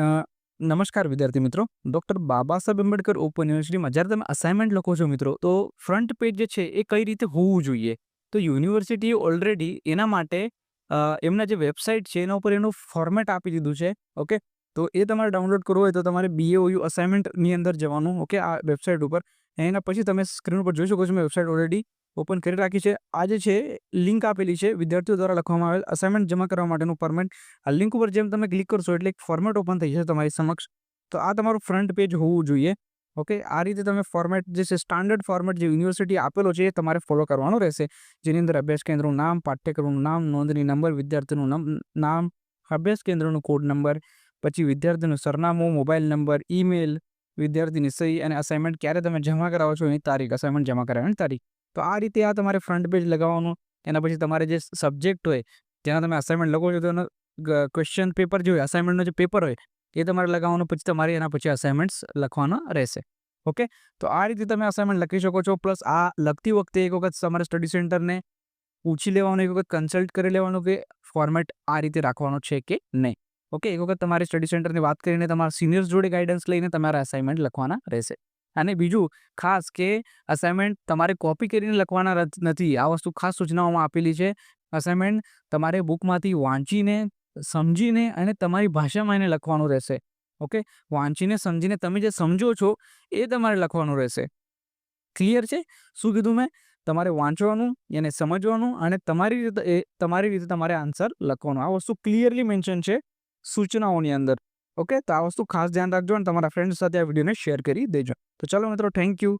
નમસ્કાર વિદ્યાર્થી મિત્રો. ડૉક્ટર બાબા સાહેબ આંબેડકર ઓપન યુનિવર્સિટીમાં જ્યારે તમે અસાઇનમેન્ટ લખો છો મિત્રો, તો ફ્રન્ટ પેજ જે છે એ કઈ રીતે હોવું જોઈએ? તો યુનિવર્સિટીએ ઓલરેડી એના માટે એમના જે વેબસાઇટ છે એના ઉપર એનું ફોર્મેટ આપી દીધું છે ઓકે તો એ તમારે ડાઉનલોડ કરવું હોય તો તમારે બીએઓયુ અસાઇનમેન્ટની અંદર જવાનું ઓકે આ વેબસાઇટ ઉપર. એના પછી તમે સ્ક્રીન ઉપર જોઈ શકો છો, મેં વેબસાઇટ ઓલરેડી ઓપન કરી રાખી છે. આ જે છે લિંક આપેલી છે, વિદ્યાર્થીઓ દ્વારા લખવામાં આવેલ અસાઇનમેન્ટ જમા કરવા માટેનું ફોર્મેટ આ લિંક ઉપર જેમ તમે ક્લિક કરશો એટલે એક ફોર્મેટ ઓપન થઈ જશે તમારી સમક્ષ. તો આ તમારું ફ્રન્ટ પેજ હોવું જોઈએ. ઓકે આ રીતે તમે ફોર્મેટ જે છે સ્ટાન્ડર્ડ ફોર્મેટ જે યુનિવર્સિટી આપેલો છે એ તમારે ફોલો કરવાનો રહેશે. જેની અંદર અભ્યાસ કેન્દ્રનું નામ, પાઠ્યક્રમનું નામ, નોંધણી નંબર, વિદ્યાર્થીનું નમ- નામ, અભ્યાસ કેન્દ્રનું કોડ નંબર, પછી વિદ્યાર્થીનું સરનામું મોબાઈલ નંબર ઈમેલ વિદ્યાર્થીની સહી અને અસાઇનમેન્ટ ક્યારે તમે જમા કરાવો છો એની તારીખ. અસાઇનમેન્ટ જમા કરાવવાની તારીખ. તો આ રીતે આ તમારે ફ્રન્ટ પેજ લગાવવાનું, એના પછી તમારે જે સબ્જેક્ટ હોય, જેના તમે અસાઇનમેન્ટ લખો છો તો એનો ક્વેશ્ચન પેપર જે હોય અસાઇનમેન્ટનો જે પેપર હોય, એ તમારે લગાવવાનું, પછી તમારે એના પછી અસાઇનમેન્ટ્સ લખવાના રહેશે. ઓકે? તો આ રીતે તમે અસાઇનમેન્ટ લખી શકો છો, પ્લસ આ લખતી વખતે એક વખત તમારે સ્ટડી સેન્ટરને પૂછી લેવાનું, એક વખત કન્સલ્ટ કરી લેવાનું કે ફોર્મેટ આ રીતે રાખવાનો છે કે નહીં. ઓકે? એક વખત તમારે સ્ટડી સેન્ટરની વાત કરીને તમારા સિનિયર્સ જોડે ગાઈડન્સ લઈને તમારે અસાઇનમેન્ટ લખવાના રહેશે. અને બીજું, ખાસ કે અસાઇનમેન્ટ તમારે કોપી કરીને લખવાના નથી. આ વસ્તુ ખાસ સૂચનાઓમાં આપેલી છે. અસાઇનમેન્ટ તમારે બુકમાંથી વાંચીને, સમજીને અને તમારી ભાષામાં એને લખવાનું રહેશે. ઓકે? વાંચીને, સમજીને તમે જે સમજો છો, એ તમારે લખવાનું રહેશે. ક્લિયર છે? શું કીધું મેં? તમારે વાંચવાનું, એને સમજવાનું અને તમારી રીતે તમારી રીતે તમારે આન્સર લખવાનું. આ વસ્તુ ક્લિયરલી મેન્શન છે સૂચનાઓની અંદર. ઓકે? તો આ વસ્તુ ખાસ ધ્યાન રાખજો અને તમારા ફ્રેન્ડ સાથે આ વિડીયોને શેર કરી દેજો. તો ચાલો મિત્રો થેન્ક યુ